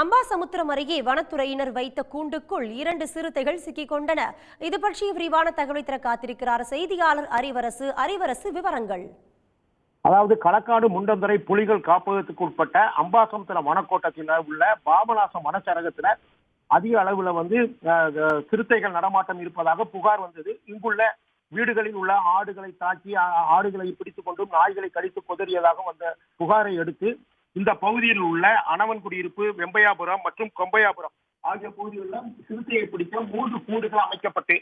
அம்பாசமுத்திரம் அருகே வனத்துறையினர் வைத்த கூண்டுக்குள் இரண்டு சிறுத்தைகள் சிக்கிக் கொண்டன இது பற்றி விரிவான தகவலை தர காத்திருக்கிறார் செய்தியாளர் அறிவரசு. அறிவரசு விவரங்கள். அதாவது களக்காடு முண்டந்துறை புலிகள் காப்பகத்துக்கு உட்பட்ட அம்பாசமுத்திரம் வனக்கோட்டத்தில் உள்ள பாபநாசம் வனச்சரகத்தில அதிக அளவுல வந்து சிறுத்தைகள் நடமாட்டம் இருப்பதாக புகார் வந்தது. இங்குள்ள வீடுகளில் உள்ள ஆடுகளை தாக்கி ஆடுகளை பிடித்துக் கொண்டும் நாய்களை கடித்து கொதறியதாக வந்த புகாரை அடுத்து இந்த பகுதியில் உள்ள அணவன் குடியிருப்பு வெம்பையாபுரம் மற்றும் கொம்பையாபுரம் ஆகிய பகுதிகளில் சிறுத்தையை பிடிக்க மூன்று கூண்டுகள் அமைக்கப்பட்டு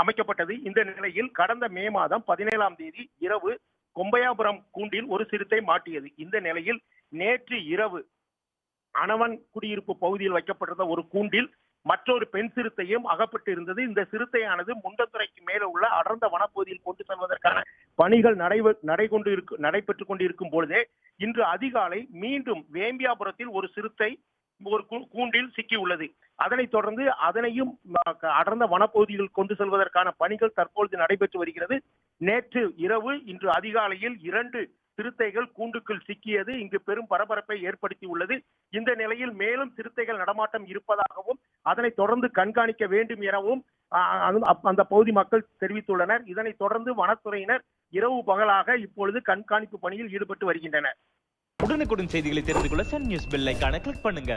அமைக்கப்பட்டது. இந்த நிலையில் கடந்த மே மாதம் பதினேழாம் தேதி இரவு கொம்பையாபுரம் கூண்டில் ஒரு சிறுத்தை மாட்டியது. இந்த நிலையில் நேற்று இரவு அணவன் குடியிருப்பு பகுதியில் வைக்கப்பட்டிருந்த ஒரு கூண்டில் மற்றொரு பெண் சிறுத்தையும் அகப்பட்டு இருந்தது இந்த சிறுத்தையானது முண்டத்துறைக்கு மேலே உள்ள அடர் பணிகள் நடைபெ கொண்டு இருக்கு நடைபெற்றுக் கொண்டிருக்கும் பொழுதே இன்று அதிகாலை மீண்டும் வேம்பியாபுரத்தில் ஒரு சிறுத்தை ஒரு கூ- கூண்டில் சிக்கியுள்ளது அதனைத் தொடர்ந்து அதனையும் அடர்ந்த வனப்பகுதியில் கொண்டு செல்வதற்கான பணிகள் தற்பொழுது நடைபெற்று வருகிறது. நேற்று இரவு இன்று அதிகாலையில் இரண்டு சிறுத்தைகள் கூண்டுக்குள் சிக்கியது. இங்கு பெரும் பரபரப்பை ஏற்படுத்தி உள்ளது. இந்த நிலையில் மேலும் சிறுத்தைகள் நடமாட்டம் இருப்பதாகவும் அதனை தொடர்ந்து கண்காணிக்க வேண்டும் எனவும் அந்த பகுதி மக்கள் தெரிவித்துள்ளனர். இதனைத் தொடர்ந்து வனத்துறையினர் இரவு பகலாக இப்பொழுது கண்காணிப்பு பணியில் ஈடுபட்டு வருகின்றன. உடனுக்குடன் செய்திகளை தெரிந்து கொள்ள சன் நியூஸ் பெல் ஐகானை கிளிக் பண்ணுங்க.